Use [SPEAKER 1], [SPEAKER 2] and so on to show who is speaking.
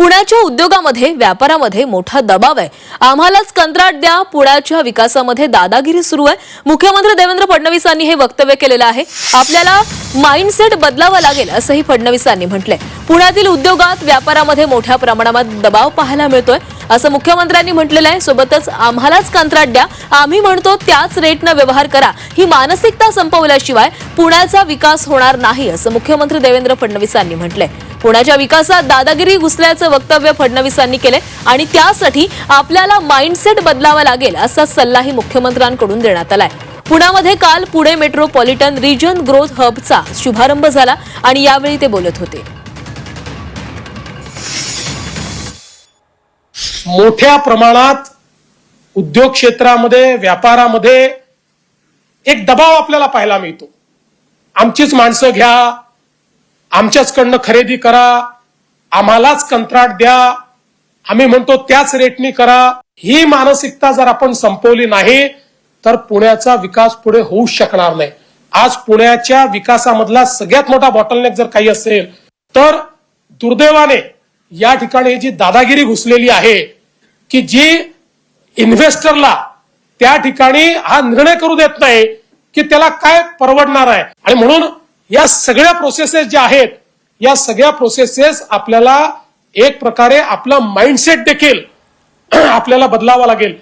[SPEAKER 1] पुण्याच्या उद्योगामध्ये व्यापारामध्ये मोठा दबाव आहे. आम्हालाच कंत्राट द्या. पुण्याच्या विकासामध्ये दादागिरी सुरू आहे. मुख्यमंत्री देवेंद्र फडणवीसांनी हे वक्तव्य केलेलं आहे. आपल्याला माइंडसेट बदलावा लागेल असंही फडणवीसांनी म्हटलंय. पुण्यातील उद्योगात व्यापारामध्ये मोठ्या प्रमाणात दबाव पाहायला मिळतोय. असं मुख्यमंत्र्यांनी म्हटलेलं आहे. सोबतच आम्हालाच कंत्राट द्या. आम्ही म्हणतो त्याच रेटनं व्यवहार करा. ही मानसिकता संपवल्याशिवाय पुण्याचा विकास होणार नाही असं मुख्यमंत्री देवेंद्र फडणवीसांनी म्हटलंय. पुण्याच्या विकासात दादागिरी घुसल्याचं वक्तव्य फडणवीसांनी केले आणि त्यासाठी आपल्याला माइंडसेट बदलावा लागेल असा सल्लाही मुख्यमंत्र्यांकडून देण्यात आलाय. पुण्यामध्ये काल पुणे मेट्रोपॉलिटन रिजन ग्रोथ हबचा शुभारंभ झाला आणि यावेळी ते बोलत होते.
[SPEAKER 2] मोठ्या प्रमाणात उद्योग क्षेत्रामध्ये व्यापारामध्ये एक दबाव आपल्याला पाहायला मिळतो. आमचीच माणसं घ्या आमच्याचकडनं खरेदी करा आम्हालाच कंत्राट द्या आम्ही म्हणतो त्याच रेटनी करा. ही मानसिकता जर आपण संपवली नाही तर पुण्याचा विकास पुढे होऊ शकणार नाही. आज पुण्याच्या विकासामधला सगळ्यात मोठा बॉटलनेक जर काही असेल तर दुर्दैवाने या ठिकाणी जी दादागिरी घुसलेली आहे की जी इन्व्हेस्टरला त्या ठिकाणी हा निर्णय करू देत नाही की त्याला काय परवडणार आहे. आणि म्हणून या सगळ्या प्रोसेसेस ज्या आहेत या सगळ्या प्रोसेसेस आपल्याला एक प्रकारे आपला माइंडसेट देखील आपल्याला बदलावा लागेल.